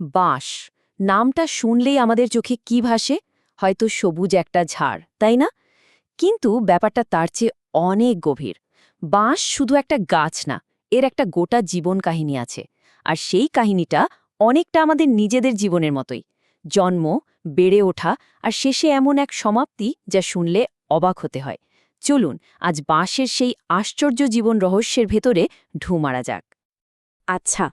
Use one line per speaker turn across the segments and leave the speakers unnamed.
বাঁশ। নামটা শুনলেই আমাদের চোখে কি ভাসে? হয়তো সবুজ একটা ঝাড়, তাই না? কিন্তু ব্যাপারটা তার চেয়ে অনেক গভীর। বাঁশ শুধু একটা গাছ না, এর একটা গোটা জীবন কাহিনী আছে। আর সেই কাহিনীটা অনেকটা আমাদের নিজেদের জীবনের মতোই। জন্ম, বেড়ে ওঠা আর শেষে এমন এক সমাপ্তি যা শুনলে অবাক হতে হয়। চলুন, আজ বাঁশের সেই আশ্চর্য জীবন রহস্যের ভেতরে ঢু মারা যাক। আচ্ছা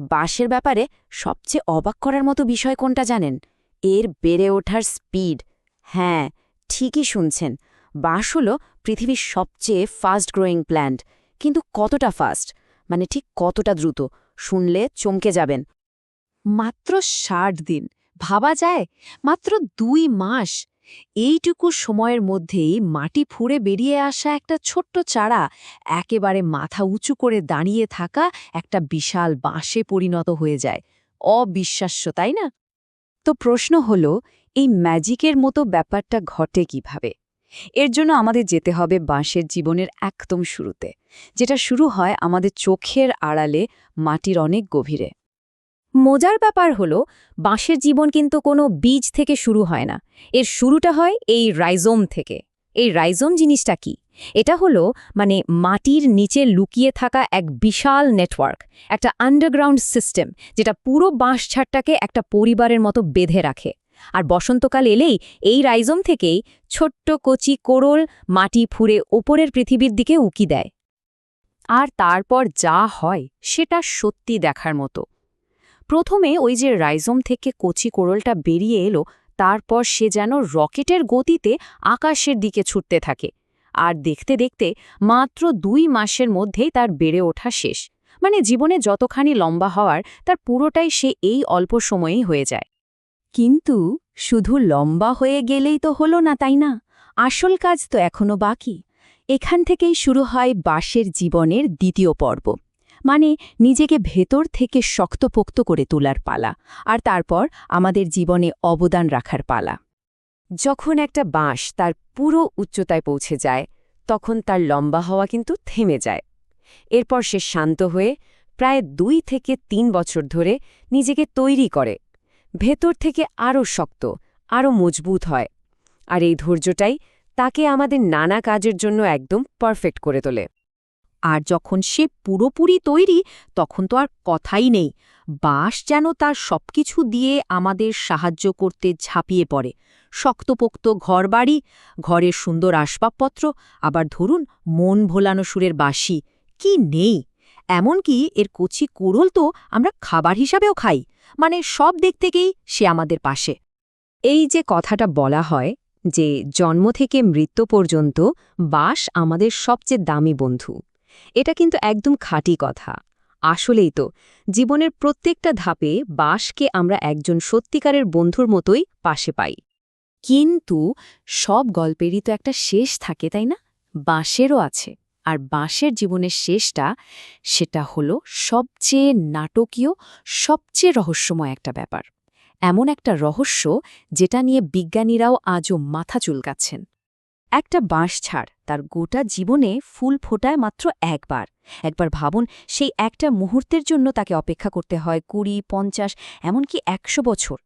বাঁশের ব্যাপারে সবচেয়ে অবাক করার মতো বিষয় কোনটা জানেন? এর বেড়ে ওঠার স্পিড। হ্যাঁ ঠিকই শুনছেন। বাঁশ হল পৃথিবীর সবচেয়ে ফাস্ট গ্রোয়িং প্ল্যান্ট। কিন্তু কতটা ফাস্ট? মানে ঠিক কতটা দ্রুত? শুনলে চমকে যাবেন।
মাত্র ষাট দিন। ভাবা যায়? মাত্র দুই মাস। এইটুকু সময়ের মধ্যেই মাটি ফুঁড়ে বেরিয়ে আসা একটা ছোট্ট চারা একেবারে মাথা উঁচু করে দাঁড়িয়ে থাকা একটা বিশাল বাঁশে পরিণত হয়ে যায়। অবিশ্বাস্য, তাই না?
তো প্রশ্ন হল, এই ম্যাজিকের মতো ব্যাপারটা ঘটে কীভাবে? এর জন্য আমাদের যেতে হবে বাঁশের জীবনের একদম শুরুতে, যেটা শুরু হয় আমাদের চোখের আড়ালে মাটির অনেক গভীরে। মজার ব্যাপার হলো, বাঁশের জীবন কিন্তু কোনো বীজ থেকে শুরু হয় না। এর শুরুটা হয় এই রাইজোম থেকে। এই রাইজোম জিনিসটা কি? এটা হলো মানে মাটির নিচে লুকিয়ে থাকা এক বিশাল নেটওয়ার্ক, একটা আন্ডারগ্রাউন্ড সিস্টেম, যেটা পুরো বাঁশঝাড়টাকে একটা পরিবারের মতো বেঁধে রাখে। আর বসন্তকাল এলেই এই রাইজোম থেকেই ছোট্ট কচি কোরল মাটি ফুঁড়ে ওপরের পৃথিবীর দিকে উকি দেয়। আর তারপর যা হয়, সেটা সত্যি দেখার মতো। প্রথমে ওই যে রাইজোম থেকে কচি কোরলটা বেরিয়ে এলো, তারপর সে যেন রকেটের গতিতে আকাশের দিকে ছুটতে থাকে। আর দেখতে দেখতে মাত্র দুই মাসের মধ্যেই তার বেড়ে ওঠা শেষ। মানে জীবনে যতখানি লম্বা হওয়ার, তার পুরোটাই সে এই অল্প সময়েই হয়ে যায়। কিন্তু শুধু লম্বা হয়ে গেলেই তো হলো না, তাই না? আসল কাজ তো এখনও বাকি। এখান থেকেই শুরু হয় বাঁশের জীবনের দ্বিতীয় পর্ব। মানে নিজেকে ভেতর থেকে শক্তপোক্ত করে তোলার পালা, আর তারপর আমাদের জীবনে অবদান রাখার পালা। যখন একটা বাঁশ তার পুরো উচ্চতায় পৌঁছে যায়, তখন তার লম্বা হওয়া কিন্তু থেমে যায়। এরপর সে শান্ত হয়ে প্রায় দুই থেকে তিন বছর ধরে নিজেকে তৈরি করে। ভেতর থেকে আরও শক্ত, আরও মজবুত হয়, আর এই ধৈর্যটাই তাকে আমাদের নানা কাজের জন্য একদম পারফেক্ট করে তোলে। আর যখন সে পুরোপুরি তৈরি, তখন তো আর কথাই নেই। বাঁশ যেন তার সবকিছু দিয়ে আমাদের সাহায্য করতে ঝাঁপিয়ে পড়ে। শক্তপোক্ত ঘরবাড়ি, ঘরের সুন্দর আসবাবপত্র, আবার ধরুন মন ভোলানো সুরের বাসি কি নেই? এমনকি এর কচি কুড়োল তো আমরা খাবার হিসাবেও খাই মানে সব দিক থেকেই সে আমাদের পাশে। এই যে কথাটা বলা হয় যে জন্ম থেকে মৃত্যু পর্যন্ত বাস আমাদের সবচেয়ে দামি বন্ধু। এটা কিন্তু একদম খাঁটি কথা। আসলেই তো, জীবনের প্রত্যেকটা ধাপে বাঁশকে আমরা একজন সত্যিকারের বন্ধুর মতোই পাশে পাই। কিন্তু সব গল্পেরই তো একটা শেষ থাকে, তাই না? বাঁশেরও আছে, আর বাঁশের জীবনের শেষটা সেটা হলো সবচেয়ে নাটকীয়, সবচেয়ে রহস্যময় একটা ব্যাপার। এমন একটা রহস্য যেটা নিয়ে বিজ্ঞানীরাও আজও মাথা চুলকাচ্ছেন। একটা বাঁশ ছাড়। তার গোটা জীবনে ফুল ফোটায় মাত্র একবার। একবার ভাবুন, সেই একটা মুহূর্তের জন্য তাকে অপেক্ষা করতে হয় কুড়ি, পঞ্চাশ, এমনকি একশো বছর।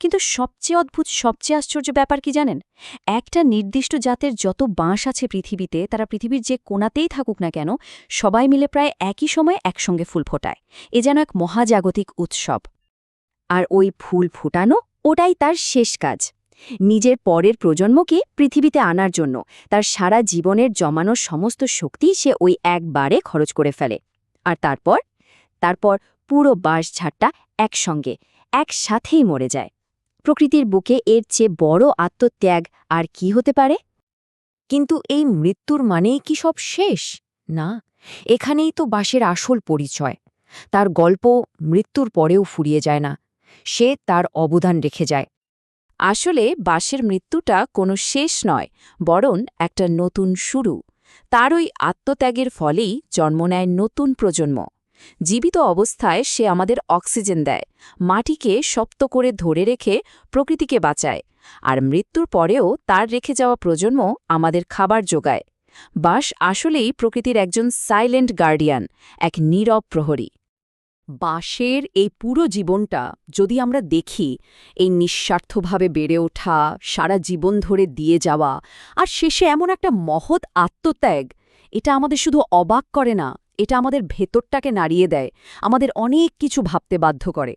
কিন্তু সবচেয়ে অদ্ভুত, সবচেয়ে আশ্চর্য ব্যাপার কি জানেন? একটা নির্দিষ্ট জাতের যত বাঁশ আছে পৃথিবীতে, তারা পৃথিবীর যে কোনাতেই থাকুক না কেন, সবাই মিলে প্রায় একই সময় একসঙ্গে ফুল ফোটায়। এ যেন এক মহাজাগতিক উৎসব। আর ওই ফুল ফোটানো, ওটাই তার শেষ কাজ। নিজের পরের প্রজন্মকে পৃথিবীতে আনার জন্য। তার সারা জীবনের জমানো সমস্ত শক্তি সে ওই একবারে খরচ করে ফেলে। আর তারপর? তারপর পুরো বাঁশঝাড়টা একসঙ্গে, একসাথেই মরে যায়। প্রকৃতির বুকে এর চেয়ে বড় আত্মত্যাগ আর কি হতে পারে? কিন্তু এই মৃত্যুর মানেই কি সব শেষ? না, এখানেই তো বাঁশের আসল পরিচয়। তার গল্প মৃত্যুর পরেও ফুরিয়ে যায় না। সে তার অবদান রেখে যায়। আসলে বাসের মৃত্যুটা কোনো শেষ নয়, বরং একটা নতুন শুরু। তার ওই আত্মত্যাগের ফলেই জন্ম নেয় নতুন প্রজন্ম। জীবিত অবস্থায় সে আমাদের অক্সিজেন দেয়, মাটিকে শক্ত করে ধরে রেখে প্রকৃতিকে বাঁচায়, আর মৃত্যুর পরেও তার রেখে যাওয়া প্রজন্ম আমাদের খাবার যোগায়। বাস আসলেই প্রকৃতির একজন সাইলেন্ট গার্ডিয়ান, এক নীরব প্রহরী। বাঁশের এই পুরো জীবনটা যদি আমরা দেখি, এই নিঃস্বার্থভাবে বেড়ে ওঠা, সারা জীবন ধরে দিয়ে যাওয়া, আর শেষে এমন একটা মহৎ আত্মত্যাগ, এটা আমাদের শুধু অবাক করে না, এটা আমাদের ভেতরটাকে নাড়িয়ে দেয়, আমাদের অনেক কিছু ভাবতে বাধ্য করে।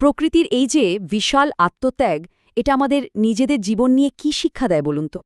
প্রকৃতির এই যে বিশাল আত্মত্যাগ, এটা আমাদের নিজেদের জীবন নিয়ে কি শিক্ষা দেয় বলুন তো?